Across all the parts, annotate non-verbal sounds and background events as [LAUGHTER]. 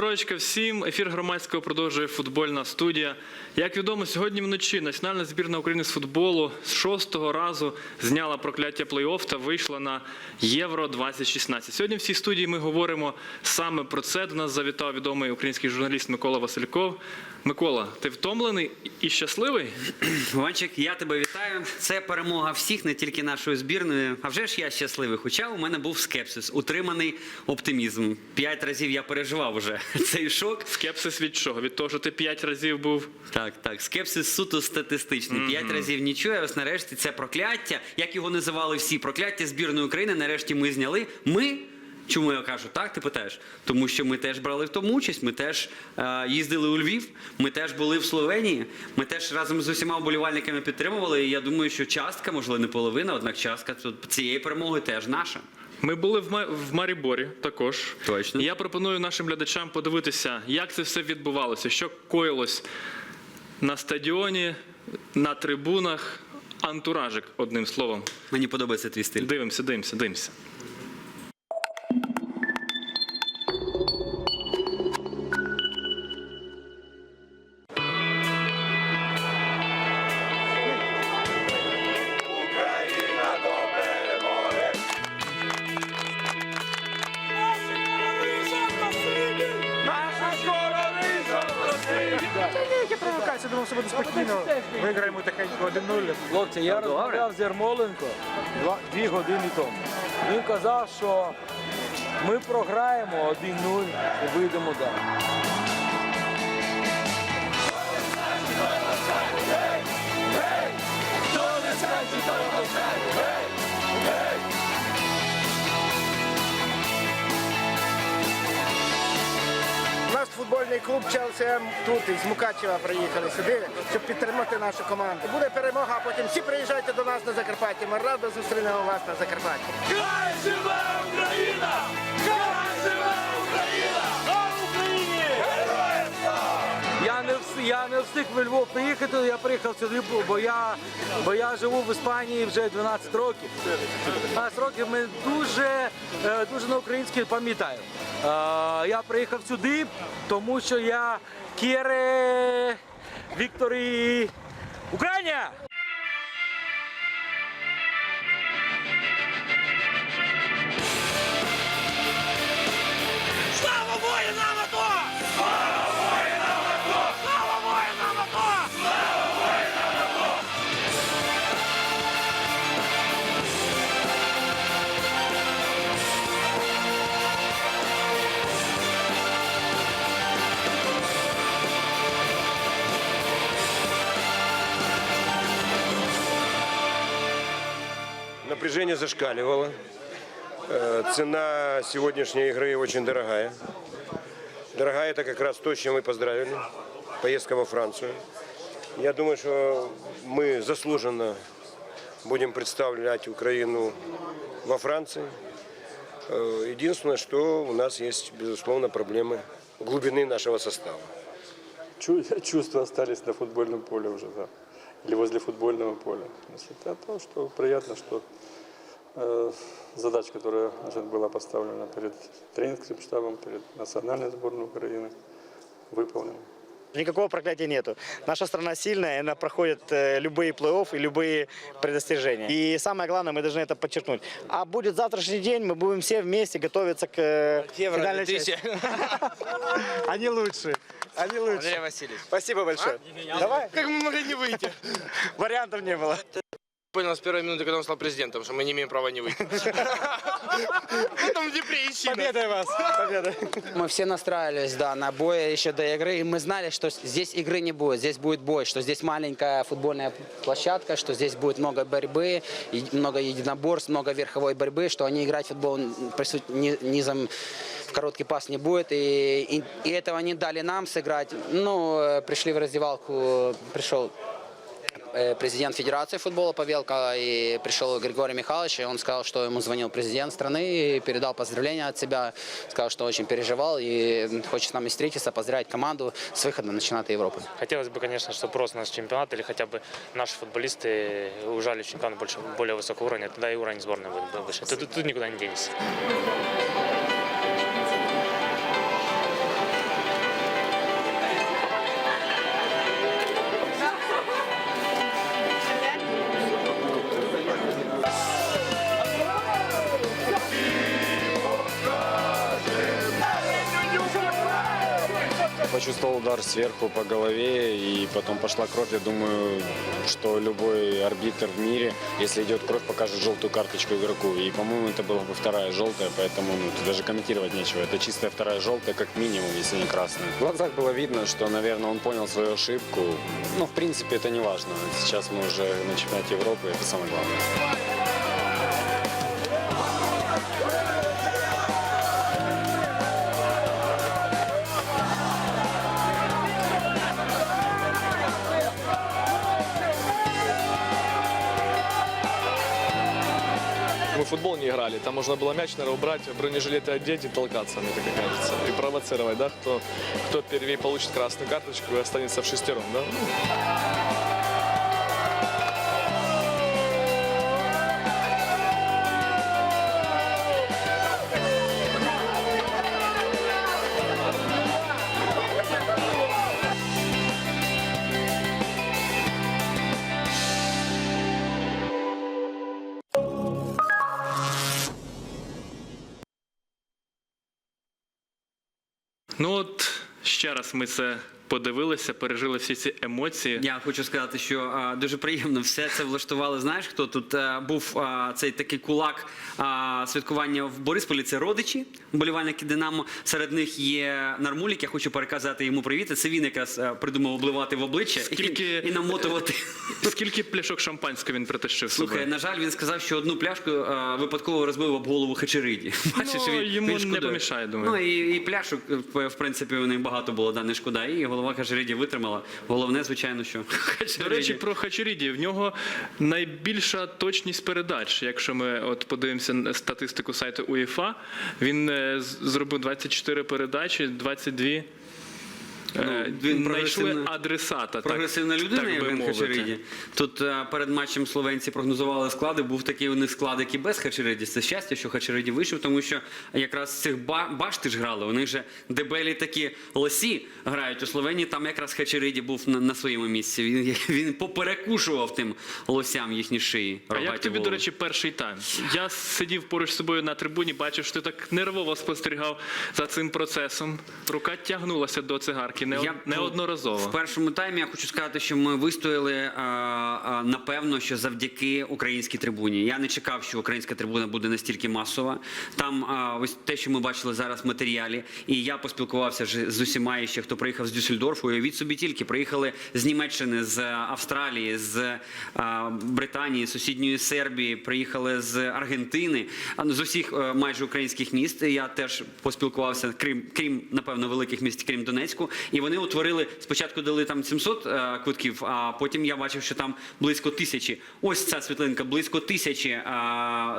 Троєчка всім. Ефір громадського продовжує футбольна студія. Як відомо, сьогодні вночі національна збірна України з футболу з шостого разу зняла прокляття плей-офф та вийшла на Євро 2016. Сьогодні в цій студії ми говоримо саме про це. До нас завітав відомий український журналіст Микола Васильков. Микола, ти втомлений і щасливий? [CLEARS THROAT] Ванчик, я тебе вітаю. Це перемога всіх, не тільки нашої збірної. А вже ж я щасливий. Хоча у мене був скепсис, утриманий оптимізм. П'ять разів я переживав уже [LAUGHS] цей шок. Скепсис від чого? Від того, що ти п'ять разів був Так, так, скепсис суто статистичний. П'ять разів нічого. Ось нарешті це прокляття. Як його називали всі? Прокляття збірної України. Нарешті ми зняли. Ми. Чому я кажу так? Ти питаєш? Тому що ми теж брали в тому участь. Ми теж е, їздили у Львів, ми теж були в Словенії. Ми теж разом з усіма вболівальниками підтримували. І я думаю, що частка, можливо, не половина, однак частка цієї перемоги теж наша. Ми були в Ма- в Маріборі також. Точно. Я пропоную нашим глядачам подивитися, як це все відбувалося, що коїлось на стадіоні, на трибунах. Антуражик, одним словом. Мені подобається твій стиль. Дивимося, дивимося, дивимося. Провокації, думав, все буде спокійно. Виграємо тихенько 1-0. Хлопці, я розмовляв з Ярмоленко два, дві години тому. Він казав, що ми програємо 1-0 і вийдемо далі. Нас футбольний клуб Челсі тут із Мукачева приїхали сюди, щоб підтримати нашу команду. Буде перемога, а потім всі приїжджайте до нас на Закарпаття. Ми радо зустрінемо вас на Закарпатті. Хай не встиг, я не встиг в Львов приїхати, я приїхав сюди, бо я, бо я живу в Іспанії вже 12 років. 12 років ми дуже, е, дуже на українській пам'ятаю. Е, Я приїхав сюди, тому що я кіре Вікторі Україна! Напряжение зашкаливало. Э, Цена сегодняшней игры очень дорогая. Дорогая это как раз то, с чем мы поздравили. Поездка во Францию. Я думаю, что мы заслуженно будем представлять Украину во Франции. Э, Единственное, что у нас есть, безусловно, проблемы глубины нашего состава. [LAUGHS] Чу- чувства остались на футбольном поле уже, да. Или возле футбольного поля. На то, что приятно, что э, задача, которая значит, была поставлена перед тренерским штабом, перед национальной сборной Украины, выполнена. Никакого проклятия нету. Наша страна сильная, и она проходит э, любые плей-офф и любые предостережения. И самое главное, мы должны это подчеркнуть. А будет завтрашний день, мы будем все вместе готовиться к э, финальной части. [LAUGHS] Они лучше. Они лучше. Андрей Васильевич. Спасибо большое. Давай. Как мы могли не выйти? Вариантов не было. Понял с первой минуты, когда он стал президентом, что мы не имеем права не выйти. Потом депрессия. Победой вас. Победой. Мы все настраивались, да, на бой еще до игры, и мы знали, что здесь игры не будет, здесь будет бой, что здесь маленькая футбольная площадка, что здесь будет много борьбы, и много единоборств, много верховой борьбы, что они играть в футбол по сути, ни- низом в короткий пас не будет, и, и, и этого не дали нам сыграть. Ну, э, пришли в раздевалку, пришел э, президент Федерации футбола Павелка, и пришел Григорий Михайлович, и он сказал, что ему звонил президент страны, и передал поздравления от себя, сказал, что очень переживал и хочет с нами встретиться, поздравить команду с выходом на чемпионат Европы. Хотелось бы, конечно, чтобы просто наш чемпионат или хотя бы наши футболисты ужали чемпионат больше, более высокого уровня, тогда и уровень сборной будет выше. Тут, тут никуда не денешься. Почувствовал удар сверху по голове, и потом пошла кровь. Я думаю, что любой арбитр в мире, если идет кровь, покажет желтую карточку игроку. И, по-моему, это была бы вторая желтая, поэтому ну, тут даже комментировать нечего. Это чистая вторая желтая, как минимум, если не красная. В глазах было видно, что, наверное, он понял свою ошибку. Ну, в принципе, это не важно. Сейчас мы уже на чемпионате Европы, это самое главное. Футбол не играли, там можно было мяч, наверное, убрать, бронежилеты одеть и толкаться, мне так и кажется. И провоцировать, да, кто, кто первее получит красную карточку и останется в шестером, да? Ну, от ще раз ми це подивилися, пережили всі ці емоції. Я хочу сказати, що а, дуже приємно все це влаштували. Знаєш, хто тут а, був а, цей такий кулак а, святкування в Борисполі? Це родичі, вболівальники Динамо. Серед них є Нармулік. Я хочу переказати йому привіт. Це він якраз а, придумав обливати в обличчя Скільки- і, і намотувати. [LAUGHS] Скільки пляшок шампанського він притащив Слухай, собою? на жаль, він сказав, що одну пляшку а, випадково розбив об голову Хачериді. [LAUGHS] Бачиш, Ну, він, йому він не помішає, думаю. Ну і, і пляшок, в, в принципі, у них багато було, да, не шкода. І голова Хачериді витримала. Головне, звичайно, що [LAUGHS] До речі, про Хачеріді. В нього найбільша точність передач. Якщо ми от подивимося на статистику сайту УЄФА, він е, зробив 24 передачі, 22 е, Ну, він знайшли прогресивна- адресата. так- Прогресивна людина, так Євген. Хачериді. Тут е, перед матчем словенці прогнозували склади. Був такий у них склад, який без Хачериді. Це щастя, що Хачериді вийшов, тому що якраз з цих башти ж грали. Них же дебелі такі лосі грають у Словенії. Там якраз Хачериді був на, на своєму місці. Він, він поперекушував тим лосям їхні шиї. А як тобі, до речі, перший тайм? Я сидів поруч з собою на трибуні, бачив, що ти так нервово спостерігав за цим процесом. Рука тягнулася до цигарки не, Я неодноразово. В першому таймі я хочу сказати, що ми вистояли а, а, напевно, що завдяки українській трибуні. Я не чекав, що українська трибуна буде настільки масова. Там а, ось те, що ми бачили зараз в матеріалі, і я поспілкувався ж з усіма ще, хто приїхав з Дюссельдорфу. Уявіть собі тільки приїхали з Німеччини, з Австралії, з а, Британії, з сусідньої Сербії, приїхали з Аргентини, а, ну, з усіх е, майже українських міст. Я теж поспілкувався, крім крім напевно великих міст, крім Донецьку, і вони утворили спочатку дали там 700 е, квитків, а потім я бачив, що там близько тисячі. Ось ця світлинка, близько тисячі е,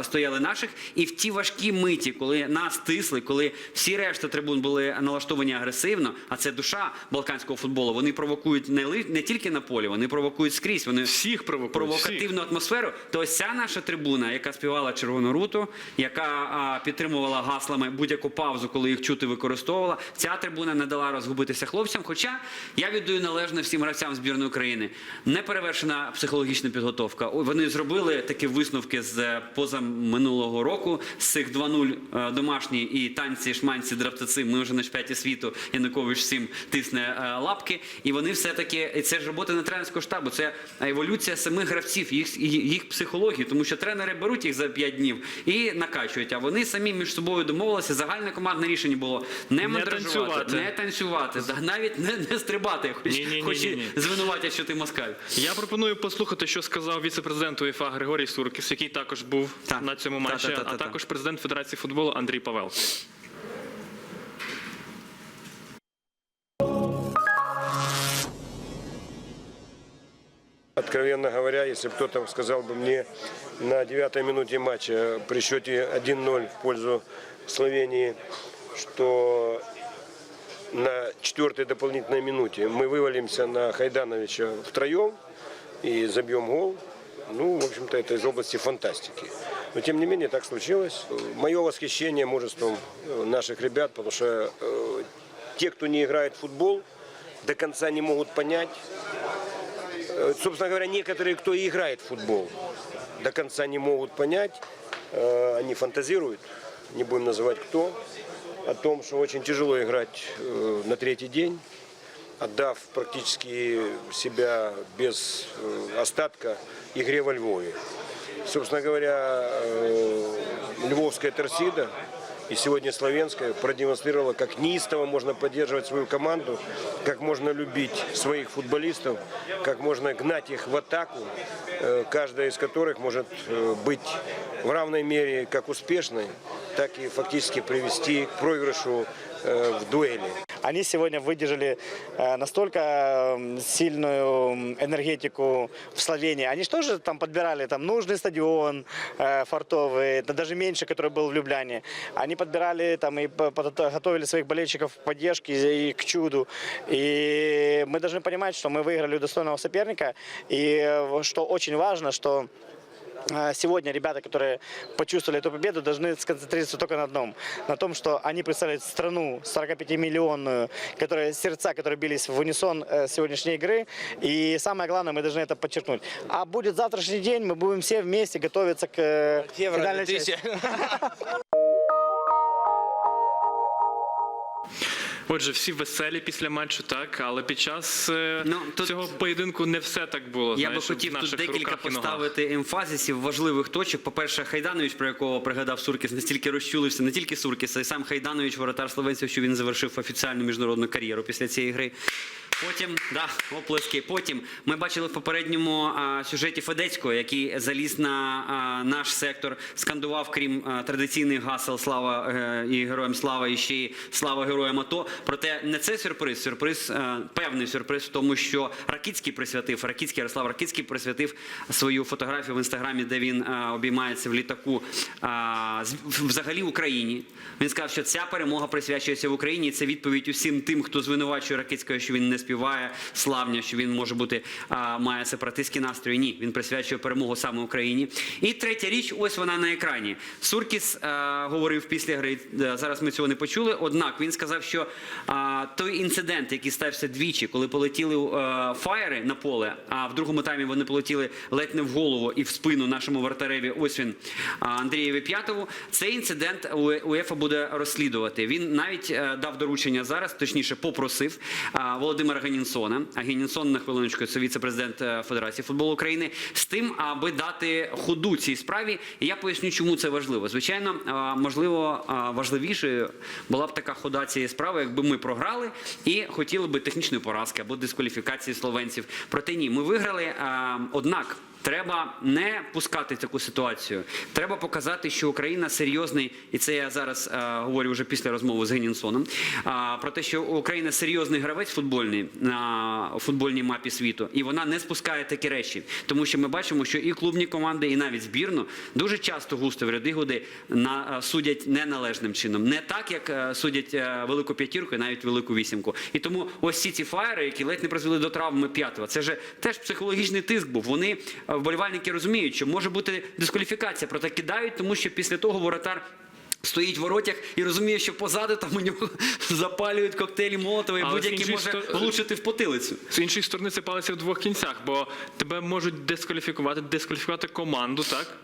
стояли наших. І в ті важкі миті, коли нас тисли, коли всі решта трибун були налаштовані агресивно, а це душа балканського футболу. Вони провокують не ли не тільки на полі, вони провокують скрізь. Вони Всіх провокують, провокативну атмосферу. То ось ця наша трибуна, яка співала червону руту, яка а, підтримувала гаслами будь-яку паузу, коли їх чути використовувала. Ця трибуна не дала розгубитися хлопцям. Хоча я віддаю належне всім гравцям збірної України. Не перевершена психологічна підготовка. Вони зробили такі висновки з е, поза минулого року. З цих 2-0 е, домашні і танці, шманці, драптаци. Ми вже на чемпіонаті світу. Янукович всім тисне е, лапки. І вони все таки і це ж робота не тренерського штабу. Це еволюція самих гравців, їх їх психології, тому що тренери беруть їх за 5 днів і накачують. А вони самі між собою домовилися. Загальне командне рішення було не, мандражувати, танцювати. не танцювати, навіть не, не стрибати, хоч, Ні-ні-ні-ні-ні. хоч звинуватять, що ти москаль. Я пропоную послухати, що сказав віце-президент УЄФА Григорій Суркіс, який також був Так. на цьому матчі, Та-та-та-та-та. а також президент Федерації футболу Андрій Павел. Откровенно говоря, если бы кто-то сказал бы мне на девятой минуте матча при счете 1-0 в пользу Словении, что на четвертой дополнительной минуте мы вывалимся на Хайдановича втроем и забьем гол, ну, в общем-то, это из области фантастики. Но, тем не менее, так случилось. Мое восхищение мужеством э, наших ребят, потому что э, те, кто не играет в футбол, до конца не могут понять, Э, собственно говоря, некоторые, кто и играет в футбол, до конца не могут понять, э, они фантазируют, не будем называть кто, о том, что очень тяжело играть э, на третий день отдав практически себя без э, остатка игре во Львове. Собственно говоря, э, львовская торсида и сегодня Словенская продемонстрировала, как неистово можно поддерживать свою команду, как можно любить своих футболистов, как можно гнать их в атаку, каждая из которых может быть в равной мере как успешной, так и фактически привести к проигрышу э, в дуэли. Они сегодня выдержали э, настолько сильную энергетику в Словении. Они же тоже там подбирали там нужный стадион э, фартовый, да даже меньше, который был в Любляне. Они подбирали там и готовили своих болельщиков к поддержке и к чуду. И мы должны понимать, что мы выиграли у достойного соперника. И что очень важно, что Сегодня ребята, которые почувствовали эту победу, должны сконцентрироваться только на одном. На том, что они представляют страну 45-миллионную, которая, сердца, которые бились в унисон э, сегодняшней игры. И самое главное, мы должны это подчеркнуть. А будет завтрашний день, мы будем все вместе готовиться к э, финальной части. [LAUGHS] Отже, всі веселі після матчу, так, але під час е, цього поєдинку не все так було. Я знаєш, би хотів тут декілька поставити емфазисів важливих точок. По-перше, Хайданович, про якого пригадав Суркіс, настільки розчулився, не тільки Суркіс, а й сам Хайданович, воротар словенців, що він завершив офіціальну міжнародну кар'єру після цієї гри. Потім, да, оплески. Потім ми бачили в попередньому а, сюжеті Федецького, який заліз на а, наш сектор, скандував, крім а, традиційних гасел Слава е, і героям слава і ще й слава героям АТО. Проте не це сюрприз. Сюрприз, е, певний сюрприз в тому, що Ракицький присвятив, Ракицький Ярослав Ракицький присвятив свою фотографію в інстаграмі, де він е, обіймається в літаку а, взагалі Україні. Він сказав, що ця перемога присвячується в Україні. І це відповідь усім тим, хто звинувачує Ракицького, що він не співає славня, що він може бути а, має сепаратистські настрої. Ні, він присвячує перемогу саме Україні. І третя річ, ось вона на екрані. Суркіс е, говорив після гри. е, Зараз ми цього не почули. Однак він сказав, що а, той інцидент, який стався двічі, коли полетіли е, фаєри на поле, а в другому таймі вони полетіли ледь не в голову і в спину нашому вратареві. Ось він а, Андрієві П'ятову. Цей інцидент У- УЕФА буде розслідувати. Він навіть е, дав доручення зараз, точніше, попросив а, Володимира Генінсона. А Генінсон на хвилиночку це віце-президент е, Федерації футболу України з тим, аби дати ходу цій справі. І я поясню, чому це важливо. Звичайно, можливо, важливіше була б така хода цієї справи, якби ми програли і хотіли би технічної поразки або дискваліфікації словенців. Проте ні, ми виграли. Однак. Треба не пускати таку ситуацію. Треба показати, що Україна серйозний, і це я зараз е, говорю вже після розмови з Генінсоном. А, про те, що Україна серйозний гравець футбольний на футбольній мапі світу, і вона не спускає такі речі, тому що ми бачимо, що і клубні команди, і навіть збірну дуже часто густо в ряди годи на е, судять неналежним чином, не так, як е, судять е, велику п'ятірку, і навіть велику вісімку. І тому ось всі ці фаєри, які ледь не призвели до травми п'ятого, це ж теж психологічний тиск був. Вони е, вболівальники розуміють, що може бути дискваліфікація, проте кидають, тому що після того воротар. Стоїть в воротях і розуміє, що позаду там у нього [LAUGHS] запалюють коктейлі Молотова і будь-який може сто- влучити в потилицю. З іншої сторони, це палиться в двох кінцях, бо тебе можуть дискваліфікувати, дискваліфікувати команду, так?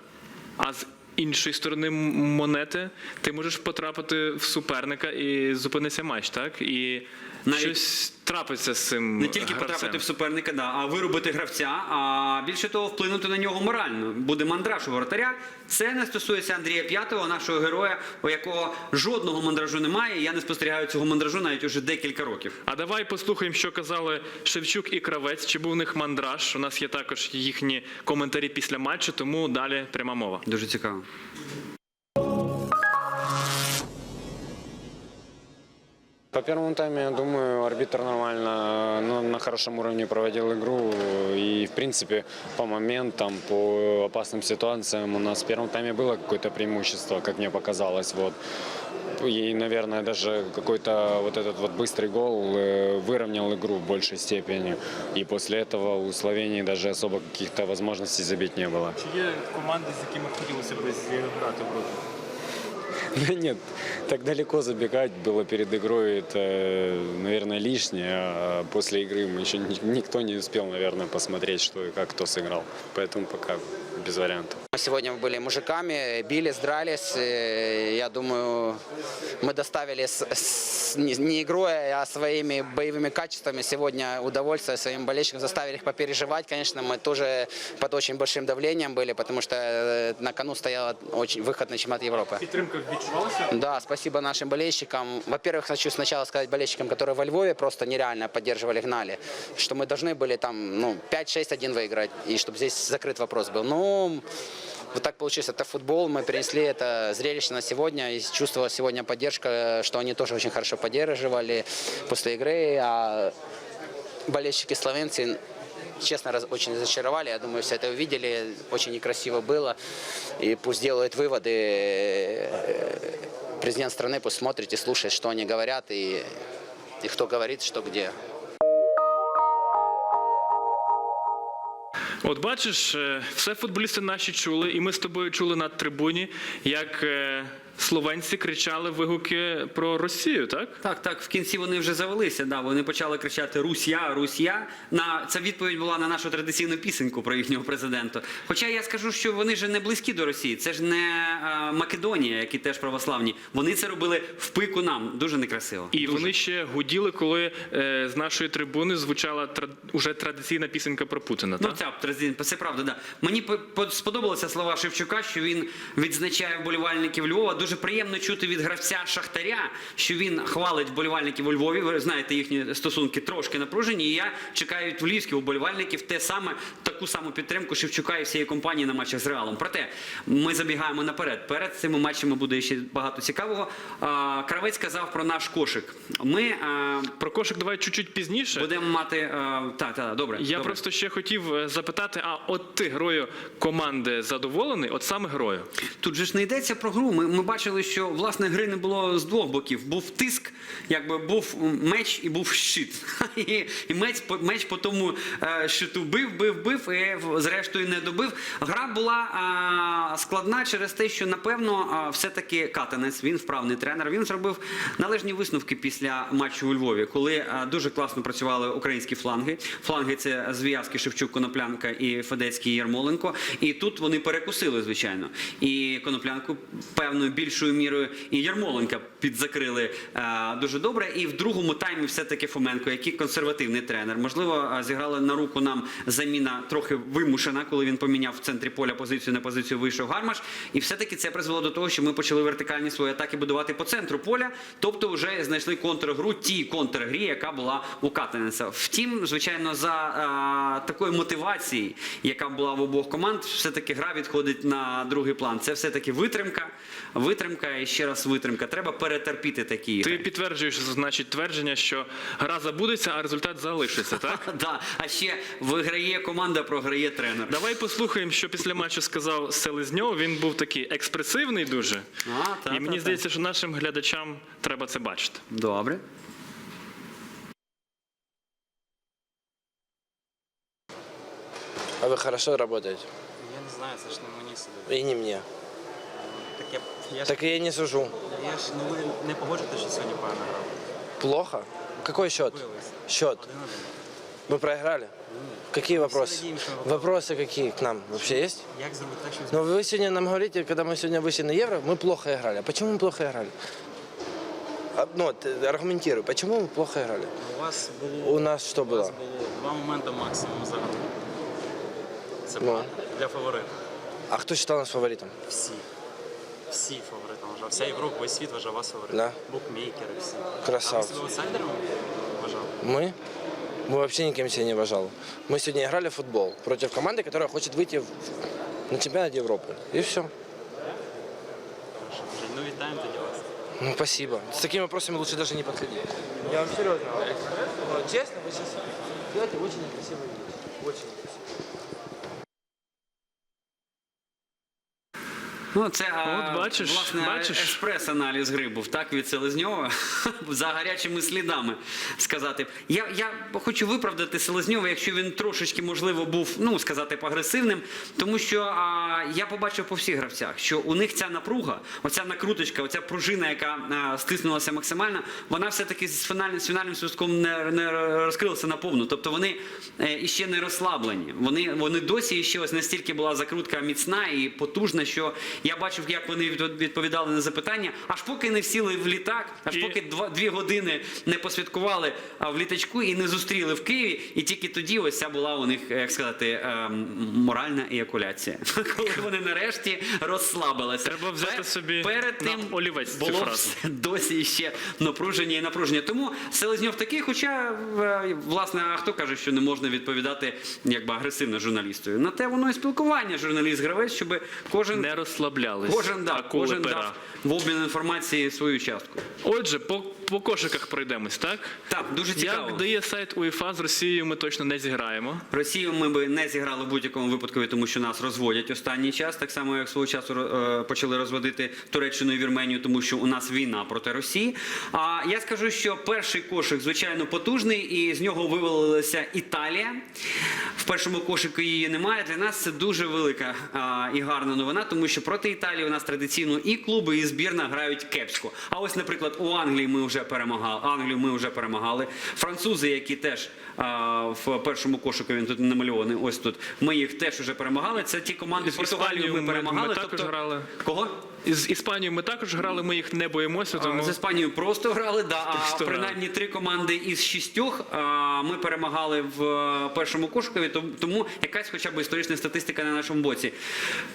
А з іншої сторони монети ти можеш потрапити в суперника і зупиниться матч, так? І Навіть- щось трапиться з цим. Не тільки гравцем. потрапити в суперника, да, а виробити гравця, а більше того, вплинути на нього морально. Буде мандраж у воротаря. Це не стосується Андрія П'ятого, нашого героя, у якого жодного мандражу немає. Я не спостерігаю цього мандражу навіть уже декілька років. А давай послухаємо, що казали Шевчук і Кравець. Чи був у них мандраж? У нас є також їхні коментарі після матчу, тому далі пряма мова. Дуже цікаво. По первому тайме, я думаю, арбитр нормально, ну, на хорошем уровне проводил игру. И, в принципе, по моментам, по опасным ситуациям у нас в первом тайме было какое-то преимущество, как мне показалось. Вот. И, наверное, даже какой-то вот этот вот быстрый гол э, выровнял игру в большей степени. И после этого у Словении даже особо каких-то возможностей забить не было. Чи є команди, з якими хотілося б зіграти в роті? Да нет, так далеко забегать было перед игрой, это, наверное, лишнее. А после игры мы еще ни- никто не успел, наверное, посмотреть, что и как кто сыграл. Поэтому пока без вариантов. Сегодня мы были мужиками, бились, дрались. Я думаю, мы доставили с- с- не игрой, а своими боевыми качествами сегодня удовольствие своим болельщикам, заставили их попереживать. Конечно, мы тоже под очень большим давлением были, потому что э, на кону стоял очень выход на чемпионат Европы. Да, спасибо нашим болельщикам. Во-первых, хочу сначала сказать болельщикам, которые во Львове просто нереально поддерживали, гнали, что мы должны были там ну, 5-6-1 выиграть, и чтобы здесь закрыт вопрос был. Ну, вот так получилось. Это футбол, мы перенесли это зрелище на сегодня, и чувствовала сегодня поддержка, что они тоже очень хорошо поддерживали после игры, а болельщики словенцы честно, раз- очень разочаровали. Я думаю, все это увидели. Очень некрасиво было. И пусть делают выводы. Президент страны пусть смотрит и слушает, что они говорят и, и кто говорит, что где. От бачиш, е, все футболісти наші чули, і ми з тобою чули на трибуні, як е, словенці кричали вигуки про Росію, так? Так, так, в кінці вони вже завелися. Да, вони почали кричати Русія, Русія. На це відповідь була на нашу традиційну пісеньку про їхнього президента. Хоча я скажу, що вони ж не близькі до Росії. Це ж не е, Македонія, які теж православні. Вони це робили в пику нам. Дуже некрасиво. І вони ще гуділи, коли е, з нашої трибуни звучала тра- уже традиційна пісенька про Путіна. Ну, так? ця це правда, да. Мені по- по- сподобалися слова Шевчука, що він відзначає вболівальників Львова. Дуже приємно чути від гравця Шахтаря, що він хвалить вболівальників у Львові. Ви знаєте, їхні стосунки трошки напружені. І я чекаю від львівських вболівальників те саме, таку саму підтримку Шевчука і всієї компанії на матчах з Реалом. Проте ми забігаємо наперед. Перед цими матчами буде ще багато цікавого. Кравець сказав про наш кошик. Ми Про кошик давай чуть-чуть пізніше. будемо мати. так, так, добре. Я добре. просто ще хотів е, запитати: а от ти грою команди задоволений? От саме грою? Тут же ж не йдеться про гру. Ми, ми бачили, що власне гри не було з двох боків. Був тиск, якби був меч і був щит. [LAUGHS] І, і меч, меч по тому е, щиту бив, бив, бив, і зрештою не добив. Гра була а, складна через те, що напевно а, все-таки Катанець, він вправний тренер. Він зробив належні висновки після матчу у Львові, коли дуже класно працювали українські фланги. Фланги це зв'язки Шевчук, Коноплянка і Федецький Ярмоленко. І тут вони перекусили, звичайно. І Коноплянку певною більшою мірою. І Ярмоленка підзакрили а, дуже добре. І в другому таймі все-таки Фоменко, який консервативний тренер. Можливо, а, зіграла на руку нам заміна трохи вимушена, коли він поміняв в центрі поля позицію на позицію вийшов Гармаш. І все-таки це призвело до того, що ми почали вертикальні свої атаки будувати по центру поля, тобто вже знайшли контргру, ті контргрі, яка була у Катенеса. Втім, звичайно, за а, такої мотивації, яка була в обох команд, все-таки гра відходить на другий план. Це все-таки витримка, витримка і ще раз витримка. Треба перетерпіти такі ігри. Ти підтверджуєш, значить, твердження, що гра забудеться, а результат залишиться, [LAUGHS] так? Да. А ще виграє команда, програє тренер. Давай послухаємо, що після матчу сказав Селезньов. Він був такий експресивний дуже. А, та, і мені та, здається, що нашим глядачам треба це бачити. Добре. А вы хорошо работаете? Я не знаю, це ж не мені судити. И не мне Так я, я, ж, Так и я не сужу. я ж ну, ви не погоджуєте, що сьогодні погано грав. Плохо? Какой счет? Бились. Счет. Один-один. Мы проиграли? Какие вопросы? надеемся, что- Вопросы какие к нам вообще есть? Як зробити так, щоб Но вы сегодня нам говорите, когда мы сегодня вышли на Евро, мы плохо играли. А почему мы плохо играли? А, Ну, вот, э, аргументируй, почему мы плохо играли? у вас було, У нас что у вас было? було два моменти максимум за гру. Це Ну. погано. для фаворита. А кто считал нас фаворитом? Всі. Всі фаворитом вважав. Вся Європа, весь світ вважав вас фаворитом. Да. Букмекери всі. Красавці. А ви себе аутсайдером вважали? Мы? Мы вообще никем себя не уважал. Мы сегодня играли в футбол против команды, которая хочет выйти в- на чемпионат Европы. И все. Жень, ну вітаємо тоді вас. Ну, спасибо. С такими вопросами лучше даже не подходить. Я вам серьезно говорю. Вот, честно, вы сейчас делаете очень некрасивые вещи. Очень некрасивые. Ну, це а, От бачиш, власне бачиш. експрес-аналіз гри був, так, від Селезньова, [LAUGHS] за гарячими слідами сказати. Я, я хочу виправдати Селезньова, якщо він трошечки, можливо, був, ну, сказати, агресивним, тому що а, я побачив по всіх гравцях, що у них ця напруга, оця накруточка, оця пружина, яка а, стиснулася максимально, вона все-таки з фінальним, з фінальним свистком не, не розкрилася наповну. Тобто вони е, іще не розслаблені. Вони, вони досі ще ось настільки була закрутка міцна і потужна, що я бачив, як вони відповідали на запитання, аж поки не сіли в літак, аж І- поки два, дві години не посвяткували в літачку і не зустріли в Києві, і тільки тоді ось ця була у них, е, як сказати, ем, моральна еякуляція. [LAUGHS] Коли вони нарешті розслабилися. Треба взяти собі перед на тим олівець цю було фразу. все досі ще напруження і напруження. Тому Селезньов такий, хоча е, власне, а хто каже, що не можна відповідати якби агресивно журналістою. На те воно і спілкування журналіст-гравець, щоб кожен Не розслаблялись. Кожен дав, Акули кожен пера. дав в обмін інформації свою частку. Отже, по, по кошиках пройдемось, так? Так, дуже цікаво. Як дає сайт УЄФА, з Росією ми точно не зіграємо. Росію ми би не зіграли в будь-якому випадку, тому що нас розводять останній час, так само як свого часу е, почали розводити Туреччину і Вірменію, тому що у нас війна проти Росії. А я скажу, що перший кошик звичайно потужний, і з нього вивалилася Італія. В першому кошику її немає. Для нас це дуже велика і гарна новина, тому що проти Італії у нас традиційно і клуби, і збірна грають кепсько. А ось, наприклад, у Англії ми вже перемагали. Англію ми вже перемагали. Французи, які теж а, в першому кошику він тут намальований. Ось тут. Ми їх теж вже перемагали. Це ті команди Португалію ми перемагали. ми також грали. Кого? З Іспанією ми також грали, ми їх не боїмося, тому З Іспанією просто грали, да, а Просто принаймні три команди із шістьох ми перемагали в е, першому кошикові, тому- якась хоча б історична статистика на нашому боці.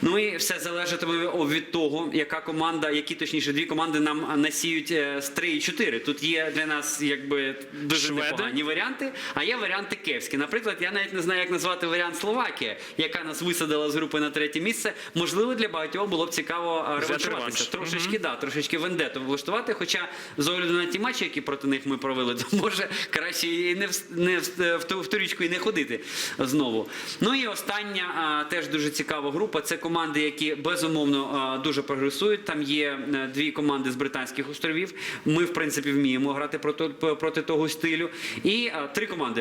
Ну і все залежатиме від того, яка команда, які точніше дві команди нам насіють е, з 3 і 4. Тут є для нас якби дуже Шведи? непогані варіанти, а є варіанти київські. Наприклад, я навіть не знаю, як назвати варіант Словакія, яка нас висадила з групи на третє місце. Можливо, для багатьох було б цікаво е, реваншуватися. Трошечки, да, трошечки вендету влаштувати. Хоча з огляду на ті матчі, які проти них ми провели, [LAUGHS] то може краще і не в, не в, в, ту- в ту річку і не ходити знову. Ну і остання теж дуже цікава група. Це команди, які безумовно дуже прогресують. Там є е, дві команди з британських островів. Ми, в принципі, вміємо грати проти, проти того стилю. І три команди: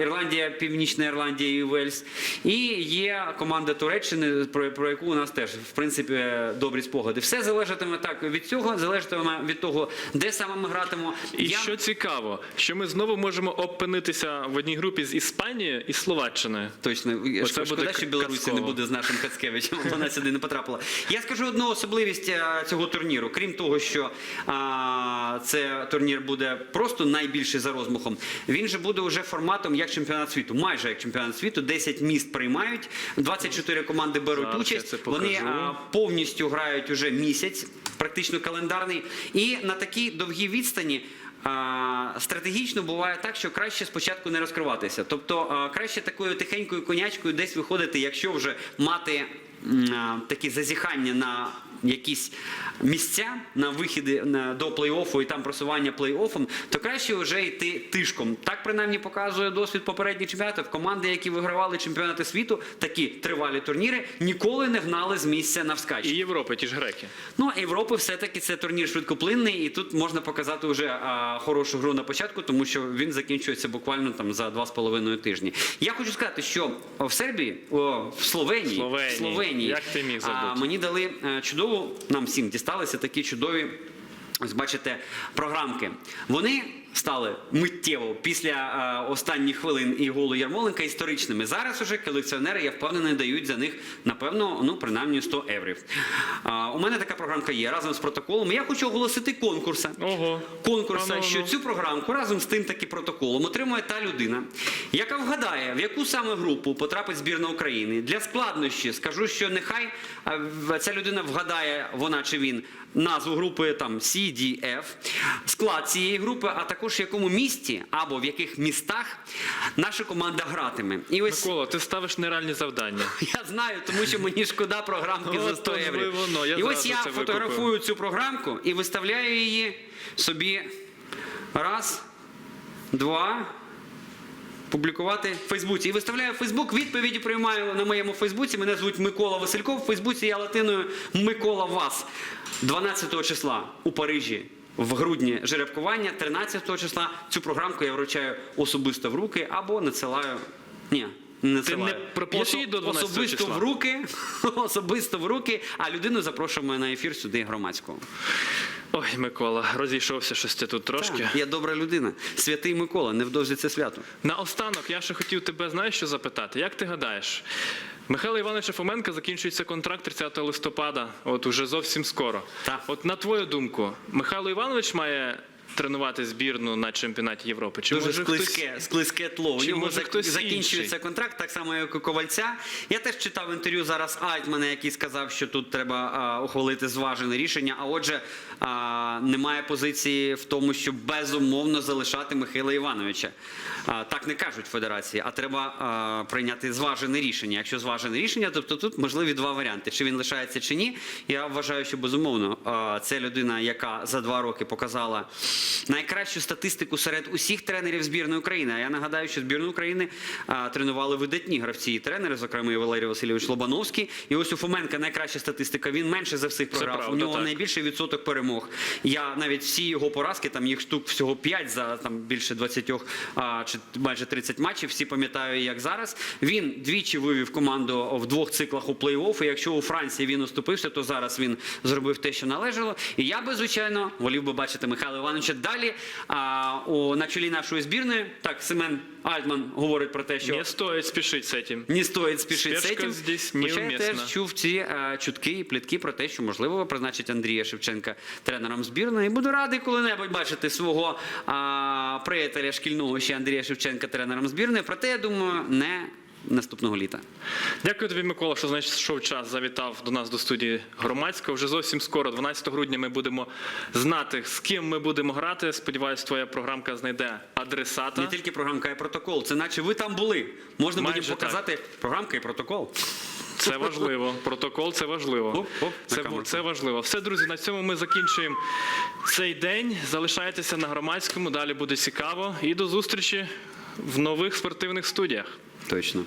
Ірландія, Північна Ірландія і Вельс. І є команда Туреччини, про, про яку у нас теж в принципі е, добрі спогади. Все залежатиме так від цього, залежатиме від того, де саме ми гратимо. І Я- що цікаво, що ми знову можемо опинитися в одній групі з Іспанією і Словаччиною. Точно, Оце шкода, буде що Білорусі не буде з нашим Кацкевичем. Вона сюди не потрапила. Я скажу одну особливість е, цього турніру. Крім того, що а, це турнір буде просто найбільший за розмахом. Він же буде вже форматом як чемпіонат світу, майже як чемпіонат світу. 10 міст приймають, 24 команди беруть Зараз участь. Вони а, повністю грають уже місяць, практично календарний. І на такій довгій відстані. Стратегічно буває так, що краще спочатку не розкриватися. Тобто краще такою тихенькою конячкою десь виходити, якщо вже мати такі зазіхання на якісь місця на вихіди на, до плей-оффу і там просування плей-оффом, то краще вже йти тишком. Так принаймні показує досвід попередніх чемпіонатів. Команди, які вигравали чемпіонати світу, такі тривалі турніри, ніколи не гнали з місця навскач. І Європи, ті ж греки. Ну, а Європи все-таки це турнір швидкоплинний, і тут можна показати вже а, хорошу гру на початку, тому що він закінчується буквально там за два з половиною тижні. Я хочу сказати, що в Сербії, о, в Словенії, Словенії. Словенії Як ти міг забути? а, мені дали е, чудову, нам всім дісталися такі чудові. Ось бачите, програмки. Вони стали миттєво після е, останніх хвилин і голу Ярмоленка історичними. Зараз уже колекціонери, я впевнений, дають за них, напевно, ну, принаймні 100 єврів. А, у мене така програмка є разом з протоколом. Я хочу оголосити конкурса. Ого. Конкурса, Ану, що ану. цю програмку разом з тим таки протоколом отримує та людина, яка вгадає, в яку саме групу потрапить збірна України. Для складнощі скажу, що нехай ця людина вгадає, вона чи він, назву групи там C, D, F, склад цієї групи, а також в якому місті або в яких містах наша команда гратиме. І ось Микола, ти ставиш нереальні завдання. [LAUGHS] я знаю, тому що мені шкода програмки за 100 євро. і ось я фотографую цю програмку і виставляю її собі раз, два, публікувати в Фейсбуці. І виставляю в Фейсбук, відповіді приймаю на моєму Фейсбуці. Мене звуть Микола Васильков. В Фейсбуці я латиною Микола Вас. 12 числа у Парижі. В грудні жеребкування, 13 числа цю програмку я вручаю особисто в руки або надсилаю. Ні, не надсилаю. проп'єш її до 12 особисто числа? в руки, [LAUGHS] особисто в руки, а людину запрошуємо на ефір сюди громадського. Ой, Микола, розійшовся щось ти тут трошки. Так, я добра людина. Святий Микола, невдовзі це свято. Наостанок, я ще хотів тебе, знаєш, що запитати? Як ти гадаєш? Михайла Івановича Фоменка закінчується контракт 30 листопада, от уже зовсім скоро. Так. От на твою думку, Михайло Іванович має тренувати збірну на чемпіонаті Європи? Чи Дуже може склизьке, хтось... склизьке тло. У Чи нього може зак- хтось закінчується інший? контракт, так само як у Ковальця. Я теж читав інтерв'ю зараз Альтмана, який сказав, що тут треба а, ухвалити зважене рішення. А отже, а, немає позиції в тому, щоб безумовно залишати Михайла Івановича. А, так не кажуть федерації, а треба а, прийняти зважене рішення. Якщо зважене рішення, тобто тут можливі два варіанти: чи він лишається, чи ні. Я вважаю, що безумовно а, це людина, яка за два роки показала найкращу статистику серед усіх тренерів збірної України. А я нагадаю, що збірну України а, тренували видатні гравці і тренери, зокрема і Валерій Васильович Лобановський. І ось у Фоменка найкраща статистика. Він менше за всіх програв. правда, у нього так. найбільший відсоток перемог. Я навіть всі його поразки, там їх штук всього 5 за там більше 20 а, чи майже 30 матчів. Всі пам'ятаю, як зараз. Він двічі вивів команду в двох циклах у плей-офф. І якщо у Франції він уступився, то зараз він зробив те, що належало. І я би, звичайно, волів би бачити Михайла Івановича далі а, у, на чолі нашої збірної. Так, Семен Альтман говорить про те, що Не стоїть спішити з цим. не стоїть спішити з цим. здесь Хоча я теж чув ці е, чутки і плітки про те, що можливо призначить Андрія Шевченка тренером збірної. Буду радий коли-небудь бачити свого а, приятеля шкільного ще Андрія Шевченка тренером збірної. Проте я думаю, не наступного літа. Дякую тобі, Микола, що знайшов час, завітав до нас до студії громадського. Вже зовсім скоро, 12 грудня, ми будемо знати, з ким ми будемо грати. Сподіваюсь, твоя програмка знайде адресата. Не тільки програмка, а й протокол. Це наче ви там були. Можна буде Майже показати програмка і протокол. Це важливо. Протокол це важливо. Оп, оп, це, це важливо. Все, друзі, на цьому ми закінчуємо цей день. Залишайтеся на громадському. Далі буде цікаво. І до зустрічі в нових спортивних студіях. Точно.